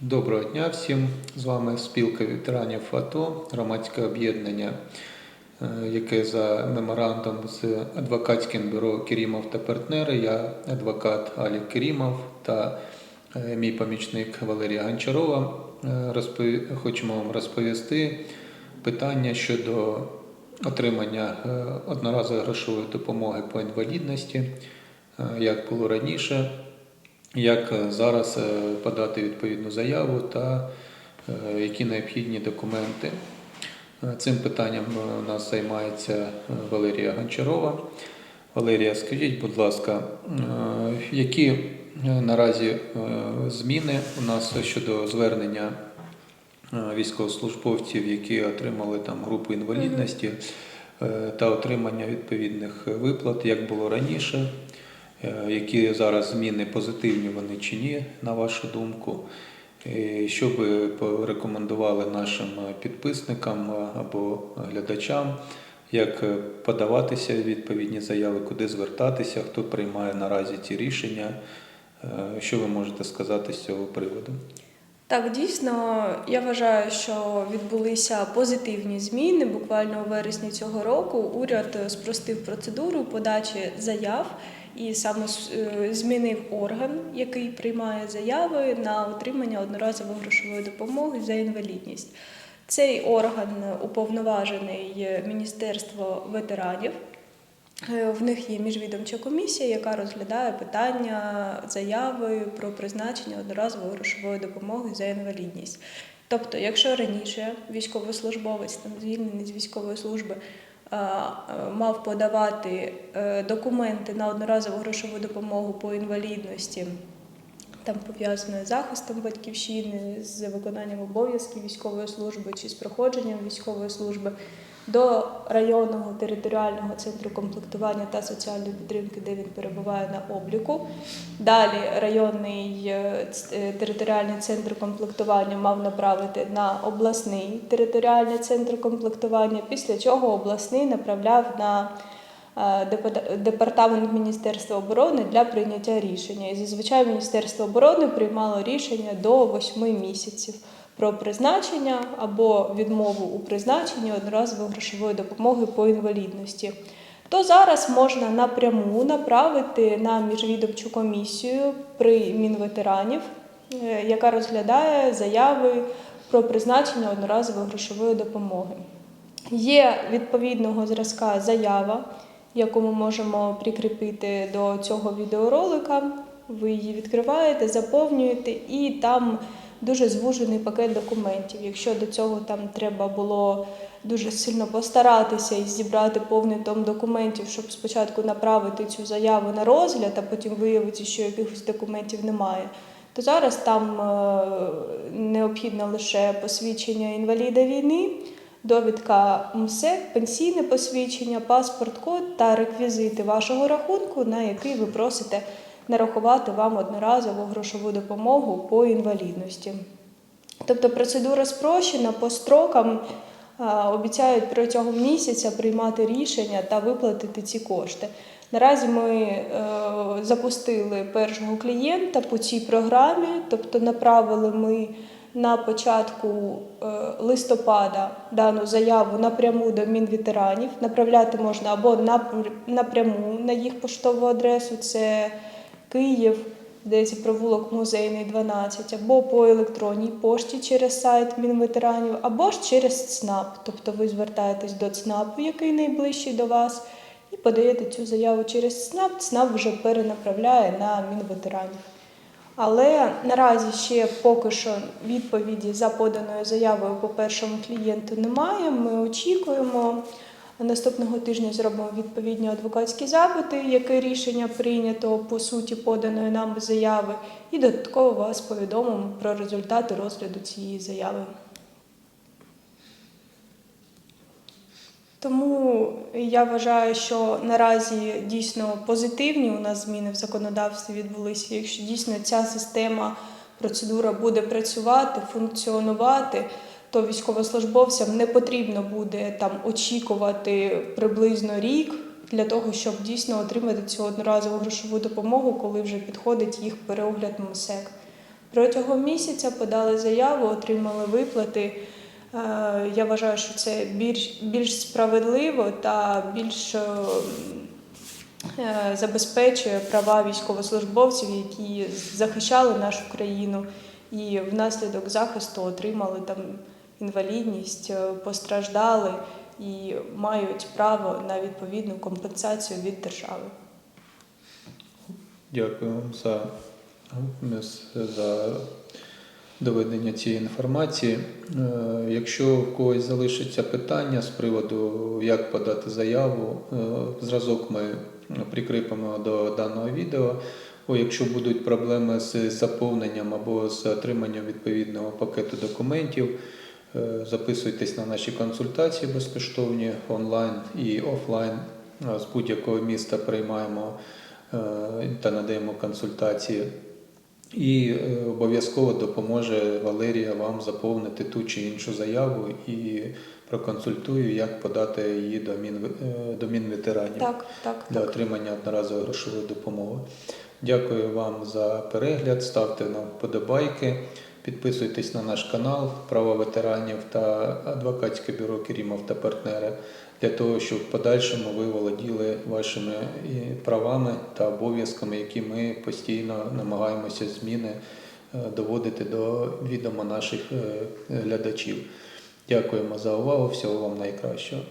Доброго дня всім. З вами спілка ветеранів АТО, громадське об'єднання, е, яке за меморандум з адвокатським бюро Керімов та партнери. Я адвокат Алік Керімов та е, мій помічник Валерія Гончарова. Е, розпові- Хочемо вам розповісти питання щодо отримання одноразової грошової допомоги по інвалідності, як було раніше як е, зараз е, подати відповідну заяву та е, які необхідні документи. Цим питанням у нас займається Валерія Гончарова. Валерія, скажіть, будь ласка, які наразі зміни у нас щодо звернення військовослужбовців, які отримали там групу інвалідності та отримання відповідних виплат, як було раніше? Е, Які зараз зміни позитивні вони чи ні, на вашу думку? Що ви порекомендували нашим е, підписникам е, або глядачам, як е, подаватися відповідні заяви, куди звертатися, хто приймає наразі ці рішення? Е, Що ви можете сказати з цього приводу? Так, дійсно, я вважаю, що відбулися позитивні зміни. Буквально у вересні цього року уряд спростив процедуру подачі заяв і саме е, змінив орган, який приймає заяви на отримання одноразової грошової допомоги за інвалідність. Цей орган уповноважений Міністерство ветеранів. Е, В них є міжвідомча комісія, яка розглядає питання заяви про призначення одноразової грошової допомоги за інвалідність. Тобто, якщо раніше військовослужбовець там звільнений з військової служби е, мав подавати е, документи на одноразову грошову допомогу по інвалідності, там пов'язаною з захистом батьківщини, з виконанням обов'язків військової служби чи з проходженням військової служби до районного територіального центру комплектування та соціальної підтримки, де він перебуває на обліку. Далі районний е, е, територіальний центр комплектування мав направити на обласний територіальний центр комплектування, після чого обласний направляв на е, департамент Міністерства оборони для прийняття рішення. І зазвичай Міністерство оборони приймало рішення до 8 місяців про призначення або відмову у призначенні одноразової грошової допомоги по інвалідності. То зараз можна напряму направити на міжвідомчу комісію при Мінветеранів, е, яка розглядає заяви про призначення одноразової грошової допомоги. Є відповідного зразка заява, яку ми можемо прикріпити до цього відеоролика. Ви її відкриваєте, заповнюєте, і там дуже звужений пакет документів. Якщо до цього там треба було дуже сильно постаратися і зібрати повний том документів, щоб спочатку направити цю заяву на розгляд, а потім виявити, що якихось документів немає. То зараз там е, необхідно лише посвідчення інваліда війни, довідка МСЕК, пенсійне посвідчення, паспорт, код та реквізити вашого рахунку, на який ви просите нарахувати вам одноразову грошову допомогу по інвалідності. Тобто процедура спрощена по строкам. Обіцяють протягом місяця приймати рішення та виплатити ці кошти. Наразі ми е, запустили першого клієнта по цій програмі, тобто направили ми на початку е, листопада дану заяву напряму до Мінветеранів. Направляти можна або напр- напряму на їх поштову адресу, це Київ, здається, провулок музейний 12, або по електронній пошті через сайт Мінветеранів, або ж через ЦНАП. Тобто ви звертаєтесь до ЦНАПу, який найближчий до вас, і подаєте цю заяву через ЦНАП. ЦНАП вже перенаправляє на Мінветеранів. Але наразі ще поки що відповіді за поданою заявою по першому клієнту немає. Ми очікуємо. Наступного тижня зробимо відповідні адвокатські запити, яке рішення прийнято по суті поданої нам заяви, і додатково вас повідомимо про результати розгляду цієї заяви. Тому я вважаю, що наразі дійсно позитивні у нас зміни в законодавстві відбулися. Якщо дійсно ця система, процедура буде працювати, функціонувати, то військовослужбовцям не потрібно буде там очікувати приблизно рік для того, щоб дійсно отримати цю одноразову грошову допомогу, коли вже підходить їх переогляд МСЕК. Протягом місяця подали заяву, отримали виплати. Е, Я вважаю, що це більш, більш справедливо та більш е, забезпечує права військовослужбовців, які захищали нашу країну і внаслідок захисту отримали там інвалідність, е, постраждали і мають право на відповідну компенсацію від держави. Дякую вам за, за доведення цієї інформації. Е, Якщо у когось залишиться питання з приводу, як подати заяву, е, зразок ми прикріпимо до даного відео. О, якщо будуть проблеми з заповненням або з отриманням відповідного пакету документів, записуйтесь на наші консультації безкоштовні онлайн і офлайн. Е, З будь-якого міста приймаємо е, та надаємо консультації. І е, обов'язково допоможе Валерія вам заповнити ту чи іншу заяву і проконсультую, як подати її до, Мін, е, до Мінветеранів Так, так, для так. отримання одноразової грошової допомоги. Дякую вам за перегляд. Ставте нам вподобайки, підписуйтесь на наш канал Права ветеранів та адвокатське бюро Керімов та партнери для того, щоб в подальшому ви володіли вашими правами та обов'язками, які ми постійно намагаємося зміни е, доводити до відома наших е, глядачів. Дякуємо за увагу. Всього вам найкращого.